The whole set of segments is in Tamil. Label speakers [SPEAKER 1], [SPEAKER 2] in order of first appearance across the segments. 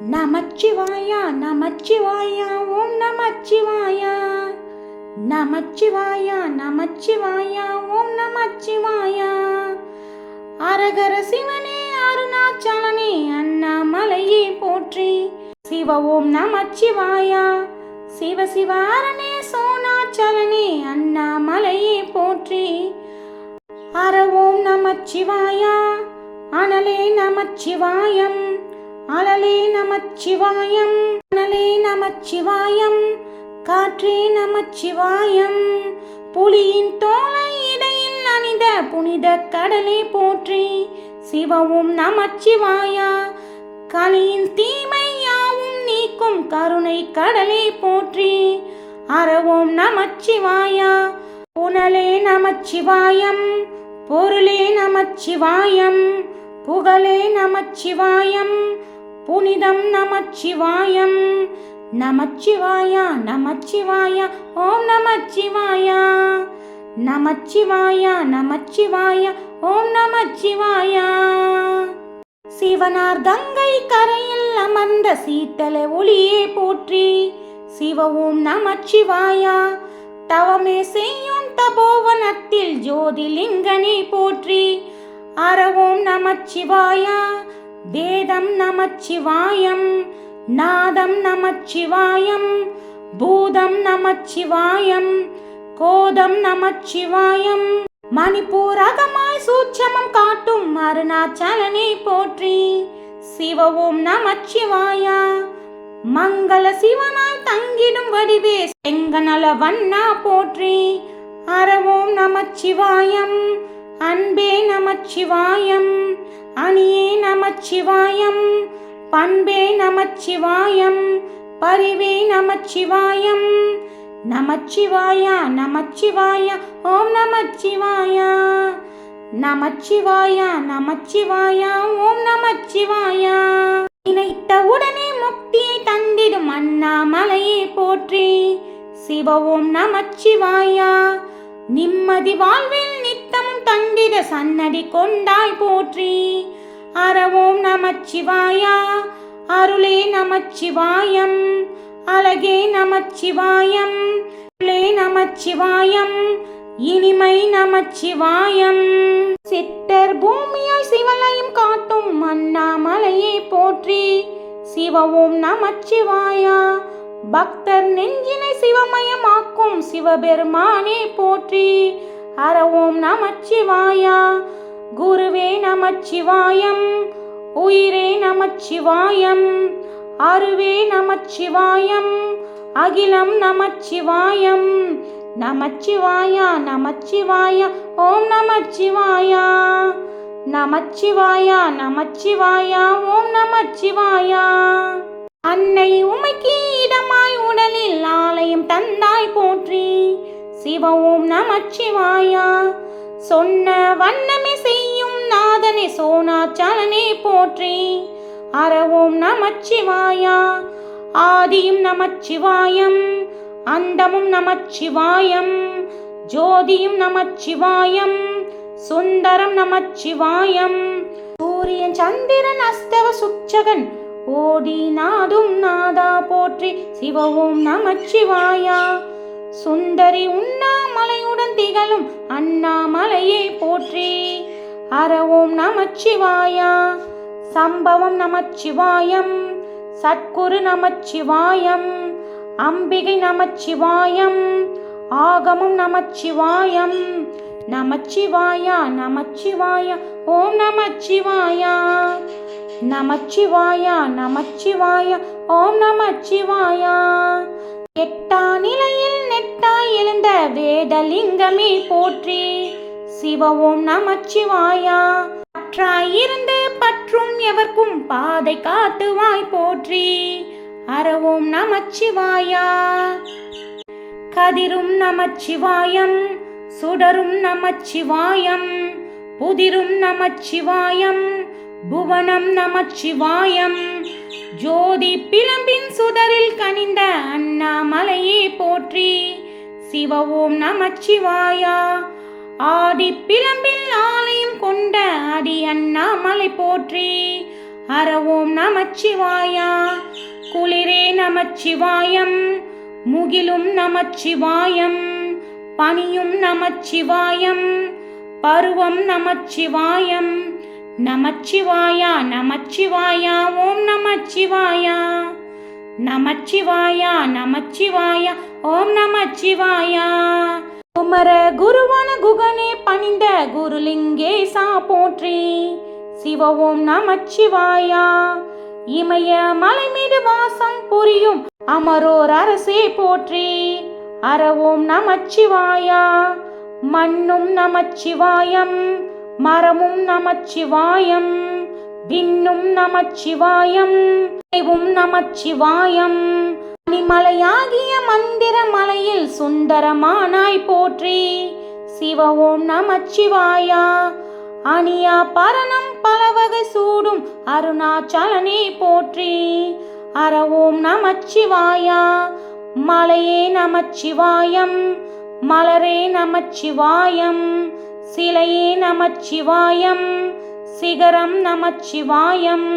[SPEAKER 1] நமச்சிவாயா நமச்சிவாயா ஓம் நமச்சிவாயா. நமச்சிவாயா நமச்சிவாயா ஓம் நமச்சிவாயா. அரகர சிவனே அருணாச்சலனே அண்ணாமலையே போற்றி. சிவ ஓம் நமச்சிவாயா. சிவ சிவாரனே சோனாச்சலனே அண்ணாமலையே போற்றி. அற ஓம் நமச்சிவாயா அனலே நமச்சிவாயம். அலலே நமச்சிவாயம் அனலே நமச்சிவாயம் காற்றே நமச்சிவாயம். புலியின் தோலை இடையில் அணிந்த புனித கடலை போற்றி சிவவும் நமச்சிவாயா. கலியின் தீமையாவும் நீக்கும் கருணை கடலை போற்றி அறவோம் நமச்சிவாயா. புனலே நமச்சிவாயம் பொருளே நமச்சிவாயம் புகழே நமச்சிவாயம் புனிதம் நமச்சிவாயம். நமச்சிவாயா நமச்சிவாயா ஓம் நமச்சிவாயா. நமச்சிவாயா நமச்சிவாயா ஓம் நமச்சிவாயா. சிவனார் கங்கை கரையில் அமர்ந்த சீத்தல ஒளியே போற்றி சிவ ஓம் நமச்சிவாயா. தவமே செய்யும் தபோவனத்தில் ஜோதிலிங்கனை போற்றி அறவோம் நமச்சிவாயா. வேதம் நமச்சிவாயம் நாதம் நமச்சிவாயம் பூதம் நமச்சிவாயம் கோதம் நமச்சிவாயம். மணிப்பூரகமாய் சூட்சமம் காட்டும் அருணாச்சலனை போற்றி சிவவும் நமச்சிவாயா. மங்கள சிவனாய் தங்கிடும் வடிவே செங்கனல வண்ணா போற்றி அறவோம் நமச்சிவாயம். அன்பே நமச்சிவாயம் அணியே நமச்சிவாயம் பண்பே நமச்சிவாயம் பரிவே நமச்சிவாயம். நமச்சிவாயா நமச்சிவாயா ஓம் நமச்சிவாயா. நமச்சிவாயா நமச்சிவாயா ஓம் நமச்சிவாயா. நினைத்த உடனே முக்தியை தந்திடும் அண்ணாமலையை போற்றி. சிவ ஓம் நமச்சிவாயா. நிம்மதி வாழ்வில் நித்தமும் தந்திட சன்னதி கொண்டாய் போற்றி. அறவோம் நமச்சிவாயா அருளே நமச்சிவாயம் அழகே நமச்சிவாயம் அருளே நமச்சிவாயம் இனிமை நமச்சிவாயம். சித்தர் பூமியாய் சிவலையும் காட்டும் அண்ணாமலையே போற்றி. சிவவும் நமச்சிவாயா பக்தர் நெஞ்சினை சிவமயமாக்கும் சிவபெருமானே போற்றி. அறவோம் நமச்சிவாயா. குருவே நமச்சிவாயம். உயிரே நமச்சிவாயம். அருவே நமச்சிவாயம். அகிலம் நமச்சிவாயம். நமச்சிவாயா நமச்சிவாயா. ஓம் நமச்சிவாயா. நமச்சிவாயா நமச்சிவாயா. ஓம் நமச்சிவாயா. அன்னை உமைக்கு இடமாய் உடலில் ஆலயம் தந்தாய் போற்றி. சிவ ஓம் நமச்சிவாயா. சொன்ன வண்ணமே செய்யும் நாதனே சோனாச்சலனே போற்றி. அற ஓம் நமச்சிவாயா. ஆதியும் நமச்சிவாயம் அந்தமும் நமச்சிவாயம் ஜோதியும் நமச்சிவாயம் சுந்தரம் நமச்சிவாயம். சூரியன் சந்திரன் அஸ்தவ சுச்சகன் ஓடி நாதும் நாதா போற்றி. சிவவும் நமச்சிவாயா. சுந்தரி உண்ணாமலையுடன் திகழும் அண்ணாமலையே போற்றி. அறவோம் நமச்சிவாயா சம்பவம் நமச்சிவாயம் சத்குரு நமச்சிவாயம் அம்பிகை நமச்சிவாயம் ஆகமும் நமச்சிவாயம். நமச்சிவாயா நமச்சிவாயா ஓம் நமச்சிவாயா. நமச்சிவாயா நமச்சிவாயா ஓம் நமச்சிவாயா. எட்டா நிலையில் நெட்டாய் எழுந்த வேதலிங்கமே போற்றி. சிவ நமச்சிவாயா. பற்றாயிருந்து பற்றும் எவர்க்கும் பாதை காட்டுவாய் போற்றி. அறவும் நமச்சிவாயா. கதிரும் நமச்சிவாயம் சுடரும் நமச்சிவாயம் புதிரும் நமச்சிவாயம் புவனம் நமச்சிவாயம் ஜோதி பிளம்பின் சுடரில் கனிந்த அண்ணாமலையே போற்றி. சிவ ஓம் நமச்சிவாயா ஆடி பிளம்பில் ஆலயம் கொண்ட அடி அண்ணாமலை போற்றி. அர ஓம் நமச்சிவாயா குளிரே நமச்சிவாயம் முகிலும் நமச்சிவாயம் பனியும் நமச்சிவாயம் பருவம் நமச்சிவாயம் நமச்சிவாயா நமச்சிவாயா ஓம் நமச்சிவாயா. நமச்சிவாயா நமச்சிவாயா ஓம் நமச்சிவாயா. குமர குருவான குகனே பணிந்த குருலிங்கேசா போற்றி. சிவ ஓம் நமச்சிவாயா. இமய மலை மீது வாசம் புரியும் அமரோர் அரசே போற்றி. அற ஓம் நமச்சிவாயா. மண்ணும் நமச்சிவாயம். மரமும் நமச்சிவாயம் விண்ணும் நமச்சிவாயம் தேவும் நமச்சிவாயம். மலையாகிய மந்திர மலையில் சுந்தரமானாய் போற்றி. சிவ ஓம் நமச்சிவாயா அணியா பரணம் பலவகை சூடும் அருணாச்சலனே போற்றி. அர ஓம் நமச்சிவாயா மலையே நமச்சிவாயம் மலரே நமச்சிவாயம். சிலையே நமச்சிவாயம் சிகரம் நமச்சிவாயம்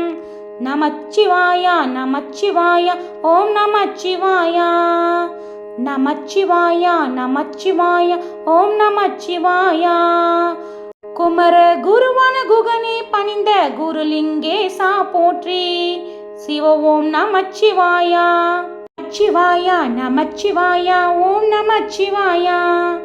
[SPEAKER 1] நமச்சிவாயா நமச்சிவாயா ஓம் நமச்சிவாயா நமச்சிவாயா நமச்சிவாயா ஓம் நமச்சிவாயா. குமர குருவான குகனே பணிந்த குருலிங்கேசா போற்றி சிவ ஓம் நமச்சிவாயா நமச்சிவாயா நமச்சிவாயா ஓம் நமச்சிவாயா.